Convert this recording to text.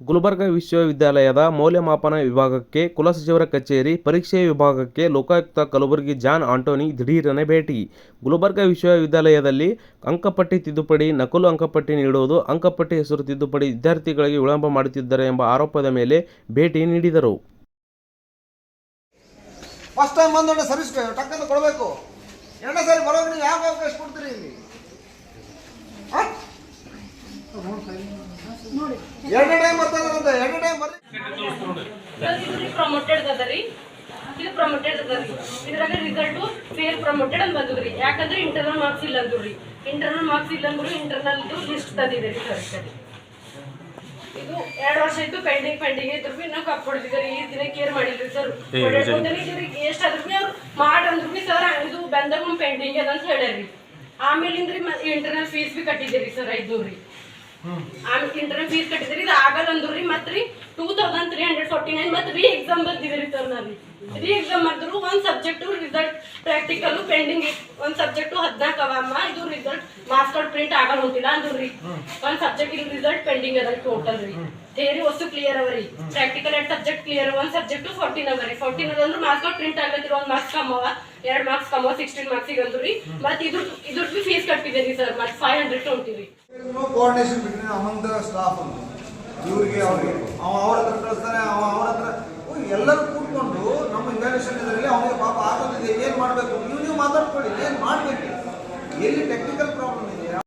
ಗುಲ್ಬರ್ಗಾ ವಿಶ್ವವಿದ್ಯಾಲಯದ ಮೌಲ್ಯಮಾಪನ ವಿಭಾಗಕ್ಕೆ ಕುಲಸಚಿವರ ಕಚೇರಿ, ಪರೀಕ್ಷೆ ವಿಭಾಗಕ್ಕೆ ಲೋಕಾಯುಕ್ತ ಕಲಬುರಗಿ ಜಾನ್ ಆಂಟೋನಿ ದಿಢೀರನೆ ಭೇಟಿ. ಗುಲ್ಬರ್ಗ ವಿಶ್ವವಿದ್ಯಾಲಯದಲ್ಲಿ ಅಂಕಪಟ್ಟಿ ತಿದ್ದುಪಡಿ, ನಕಲು ಅಂಕಪಟ್ಟಿ ನೀಡುವುದು, ಅಂಕಪಟ್ಟಿ ಹೆಸರು ತಿದ್ದುಪಡಿ ವಿದ್ಯಾರ್ಥಿಗಳಿಗೆ ವಿಳಂಬ ಮಾಡುತ್ತಿದ್ದಾರೆ ಎಂಬ ಆರೋಪದ ಮೇಲೆ ಭೇಟಿ ನೀಡಿದರು. ಫಸ್ಟ್ ಟೈಮ್ ಸರ್ವಿಸ್ ಕೊಡಬೇಕು. ಸಾರಿ ಎರಡನೇ ಟೈಮ್ ಬರ್ತದಂತ ಎರಡನೇ ಟೈಮ್ ಬರ್ರಿ. ಇದು ಪ್ರಮೋಟೆಡ್ ಅದ ರೀ. ಇದು ಪ್ರಮೋಟೆಡ್ ಅದ ರೀ. ಇದ್ರಾಗ ರಿಸಲ್ಟ್ ಫೇಲ್ ಪ್ರಮೋಟೆಡ್ ಅಂತ ಬಂದದ್ರಿ ಯಾಕಂದ್ರೆ ಇಂಟರ್ನಲ್ ಮಾರ್ಕ್ಸ್ ಇಲ್ಲ ಅಂದ್ರಿ ಇಂಟರ್ನಲ್ ಮಾರ್ಕ್ಸ್ ಇಲ್ಲ ಅಂದ್ರು ಇಂಟರ್ನಲ್ ಲಿಸ್ಟ್ ತಂದಿದೆ ರೀ ಸರ್ ಸರಿ ಇದು ಎರಡು ವರ್ಷ ಇತ್ತು ಪೆಂಡಿಂಗ್ ಪೆಂಡಿಂಗ್ ಇದ್ರು ಬಿ ನಾವು ಕಪ್ ಈ ದಿನ ಕೇರ್ ಮಾಡಿಲ್ರಿ ಸರ್. ಎಷ್ಟಾದ್ರು ಬಿ ಅವ್ರು ಮಾಡಂದ್ರು ಬಿ ಸರ್ ಇದು ಬಂದಾಗ ಪೆಂಡಿಂಗ್ ಅದ ಅಂತ ಹೇಳ್ಯಾರಿ ಆಮೇಲಿಂದ ರೀ ಇಂಟರ್ನಲ್ ಫೀಸ್ ಬಿ ಕಟ್ಟಿದ್ದೀರಿ ಸರ್ ಐದ್ನೂರು ರೀ. ಆಮೇಲೆ ಇಂಟರ್ನಲ್ ಫೀಸ್ ಕಟ್ಟಿದ್ರಿ ಇದು ಆಗಲ್ಲ ಅಂದ್ರಿ ಮತ್ತೆ ರೀ two thousand three hundred forty nine ಮತ್ತೆ ರೀ ಎಕ್ಸಾಮ್ ಬರ್ತಿದ್ರಿ ಸರ್ ನಾನು ರೀ ಎಕ್ಸಾಮ್ ಮಾಡಿದ್ರು, ಒಂದು ಸಬ್ಜೆಕ್ಟು ರಿಸಲ್ಟ್ ಪ್ರಾಕ್ಟಿಕಲ್ ಪೆಂಡಿಂಗ್ ಒಂದು ಸಬ್ಜೆಕ್ಟು ಹದಿನಾಲ್ಕು ಅವಮ್ಮ ಇದು ಮಾರ್ಕ್ಸ್ ಕಾರ್ಡ್ ಪ್ರಿಂಟ್ ಆಗಲ್ಲ ಹೋಗಿಲ್ಲ ಅಂದ್ರಿ ಒಂದ್ ಸಬ್ಜೆಕ್ಟ್ ಇಲ್ಲಿ ರಿಸಲ್ಟ್ ಪೆಂಡಿಂಗ್ ಅದ ಟೋಟಲ್ ರೀ ಥೇರಿ ವಸ್ತು ಕ್ಲಿಯರ್ ಅವ ರೀ ಪ್ರಾಕ್ಟಿಕಲ್ ಎರಡು ಸಬ್ಜೆಕ್ಟ್ ಕ್ಲಿಯರ್ ಒಂದ್ ಸಬ್ಜೆಕ್ಟ್ ಫೋರ್ಟೀನ್ ಅವ ರೀ ಫೋರ್ಟೀನ್ ಅದಂದ್ರೆ ಮಾರ್ಕ್ಸ್ ಕಾರ್ಡ್ ಪ್ರಿಂಟ್ ಆಗ್ಲತ್ತಿರ ಒಂದ್ ಮಾರ್ಕ್ಸ್ ಕಮ್ಮವ ಎರಡ್ ಮಾರ್ಕ್ಸ್ ಕಮ್ಮವ ಸಿಕ್ಸ್ಟೀನ್ ಮಾರ್ಕ್ಸ್ ಅಂದ್ರು ರೀ ಮತ್ತೆ ಇದ್ರ ಇದ್ರ ಬಿ ಫೀಸ್ ಕಟ್ಟಿದ್ದೀರಿ ಸರ್ ಮತ್ತೆ five hundred ತೊಗೊಂತೀವಿ coordination between among the staff ಅಂತ ಇವ್ರಿಗೆ ಅವ್ರಿಗೆ. ಅವ ಅವ್ರ ಹತ್ರ ಕಳಿಸ್ತಾನೆ ಅವ ಅವ್ರ ಹತ್ರ. ಎಲ್ಲರೂ ಕೂತ್ಕೊಂಡು ನಮ್ಮ ಇನ್ವೆಸ್ಟೇಷನ್ ಇದರಲ್ಲಿ ಅವನಿಗೆ ಪಾಪ ಆಗೋದಿದೆ ಏನು ಮಾಡಬೇಕು? ನೀವು ನೀವು ಮಾತಾಡ್ಕೊಳ್ಳಿ ಏನು ಮಾಡಬೇಕು? ये टेक्निकल प्रॉब्लम है